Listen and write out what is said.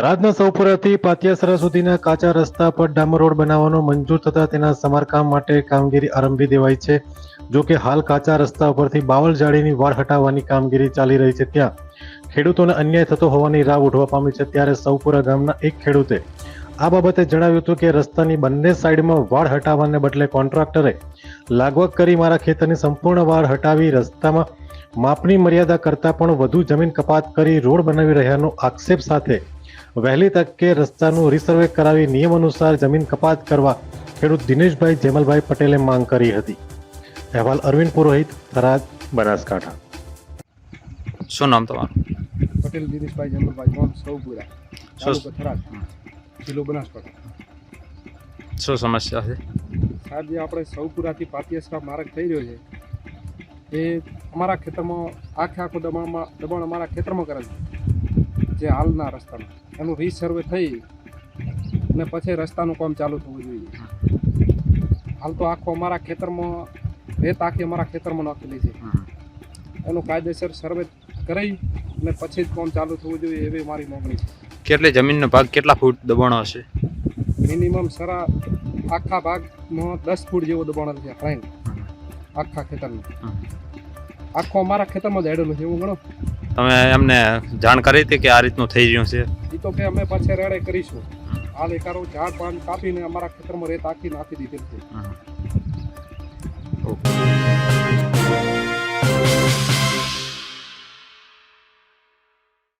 થરાદના સૌપુરાથી પાતિયાસરા સુધીના કાચા રસ્તા પર ડામર રોડ બનાવવાનો મંજૂર થતા તેના સમારકામ માટે કામગીરી આરંભી દેવાઈ છે. જો કે હાલ કાચા રસ્તા ઉપરથી બાવલ જાળીની વાડ હટાવવાની કામગીરી ચાલી રહી છે ત્યાં. ખેડૂતોને અન્યાય થતો હોવાની રાવ ઉઠવા પામી છે ત્યારે સૌપુરા ગામના એક ખેડૂતે આ બાબતે જણાવ્યું હતું કે રસ્તાની બંને સાઈડમાં વાડ હટાવવાને બદલે કોન્ટ્રાક્ટરે લાગવગ કરી મારા ખેતરની સંપૂર્ણ વાડ હટાવી રસ્તામાં માપની મર્યાદા કરતાં પણ વધુ જમીન કપાત કરી રોડ બનાવી રહ્યાનો આક્ષેપ સાથે વહેલી તકે રસ્તાનું રિસર્વે કરાવી નિયમ અનુસાર જમીન કપાત કરવા ખેડૂત દિનેશભાઈ જેમલભાઈ પટેલે માંગ કરી હતી. અહેવાલ અરવિંદ પુરોહિત થરાદ બનાસકાંઠા. શું નામ તમારું? પટેલ દિનેશભાઈ જમલભાઈ ગામ સૌપુરા થરાદ. જિલ્લો બનાસકાંઠા. શું સમસ્યા છે? સાહેબ જે આપણે સૌપુરાથી પાતિયાસરા માર્ગ થઈ રહ્યો છે એ અમારા ખેતરમાં આખે આખું દબાણમાં દબાણ અમારા ખેતરમાં કરે છે જે હાલના રસ્તામાં. એનું રીસર્વે થઈ અને પછી રસ્તાનું કામ ચાલુ થવું જોઈએ. હાલ તો આખો અમારા ખેતરમાં રેત આખી અમારા ખેતરમાં નાખેલી છે. એનું કાયદેસર સર્વે કરી અને પછી જ કામ ચાલુ થવું જોઈએ એવી મારી માંગણી છે. કેટલી જમીનનો ભાગ કેટલા ફૂટ દબાણો હશે? મિનિમમ સરા આખા ભાગમાં દસ ફૂટ જેવો દબાણ છે ફ્રેન્ડ આખા ખેતરમાં. આખો અમારા ખેતરમાં જ હેડેલું છે એવું ગણો. તમે એમને જાણ કરી હતી કે આ રીતનું થઈ રહ્યું છે? એ તો કે અમે પાછા રેડે કરીશું. હાલ એકારો ઝાડ પાન કાપીને અમારા ખેતરમાં રેત આખી નાખી દીધી ઓકે